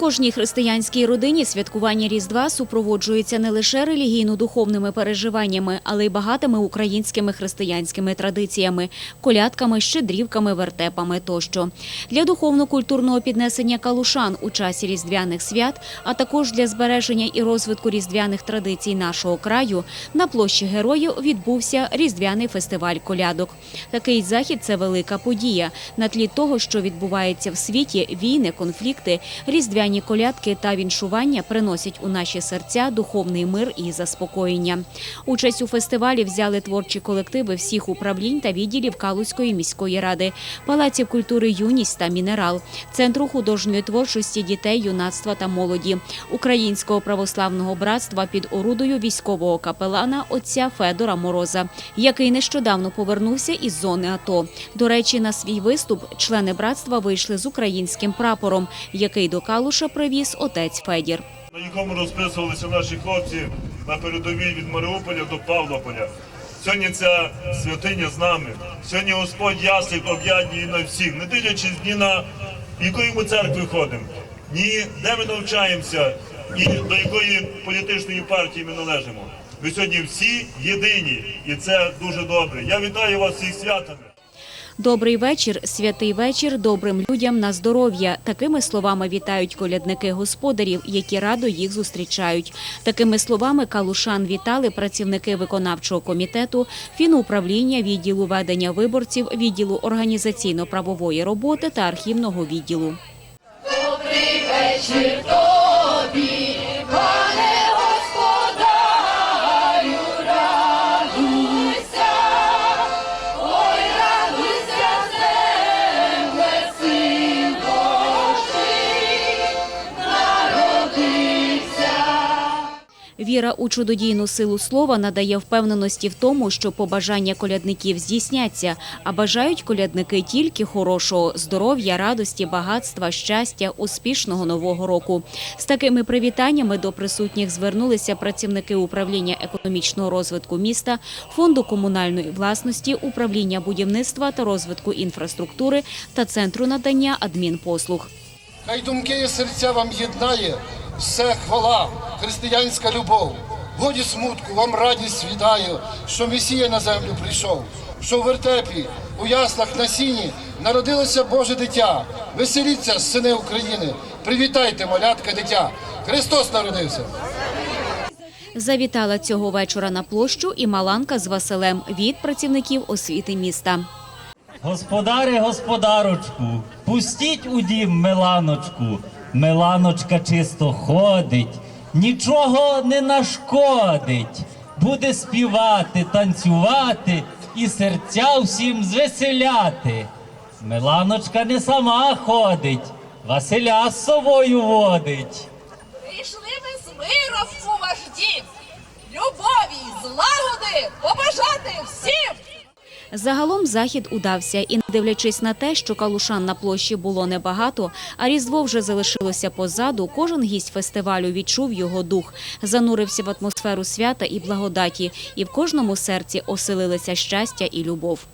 кожній християнській родині святкування Різдва супроводжується не лише релігійно-духовними переживаннями, але й багатими українськими християнськими традиціями, колядками, щедрівками, вертепами тощо. Для духовно-культурного піднесення калушан у часі різдвяних свят, а також для збереження і розвитку різдвяних традицій нашого краю, на площі Героїв відбувся різдвяний фестиваль колядок. Такий захід це велика подія. На тлі того, що відбувається в світі, війни, конфлікти, різдвяні колядки та віншування приносять у наші серця духовний мир і заспокоєння. Участь у фестивалі взяли творчі колективи всіх управлінь та відділів Калузької міської ради, палаців культури Юність та Мінерал, центру художньої творчості дітей, юнацтва та молоді, Українського православного братства під орудою військового капелана отця Федора Мороза, який нещодавно повернувся із зони АТО. До речі, на свій виступ члени братства вийшли з українським прапором, який до Калуша привіз отець Федір. на якому розписувалися наші хлопці на передовій від Маріуполя до Павлополя. Сьогодні ця святиня з нами. Сьогодні Господь яслик об'яднює на всіх, не дивлячись ні на якої ми церкви ходимо, ні де ми навчаємося, і до якої політичної партії ми належимо. Ви сьогодні всі єдині, і це дуже добре. Я вітаю вас всіх святами. Добрий вечір, святий вечір добрим людям на здоров'я. Такими словами вітають колядники господарів, які радо їх зустрічають. Такими словами калушан вітали працівники виконавчого комітету, фінуправління, відділу ведення виборців, відділу організаційно-правової роботи та архівного відділу. Віра у чудодійну силу слова надає впевненості в тому, що побажання колядників здійсняться, а бажають колядники тільки хорошого здоров'я, радості, багатства, щастя, успішного нового року. З такими привітаннями до присутніх звернулися працівники управління економічного розвитку міста, фонду комунальної власності, управління будівництва та розвитку інфраструктури та центру надання адмінпослуг. Хай думки і серця вам єднає, все хвала, християнська любов. Годі смутку, вам радість вітаю, що Месія на землю прийшов, що в вертепі, у яслах на сіні народилося Боже дитя. Веселіться, сини України, привітайте, малятка дитя. Христос народився. Завітала цього вечора на площу і Маланка з Василем від працівників освіти міста. Господари, господарочку, пустіть у дім Миланочку. Миланочка чисто ходить, нічого не нашкодить. Буде співати, танцювати і серця всім звеселяти. Миланочка не сама ходить, Василя з собою водить. Прийшли ми з миром у ваш любові злагоди! Загалом захід удався, і не дивлячись на те, що калушан на площі було небагато, а різдво вже залишилося позаду. Кожен гість фестивалю відчув його дух, занурився в атмосферу свята і благодаті, і в кожному серці оселилися щастя і любов.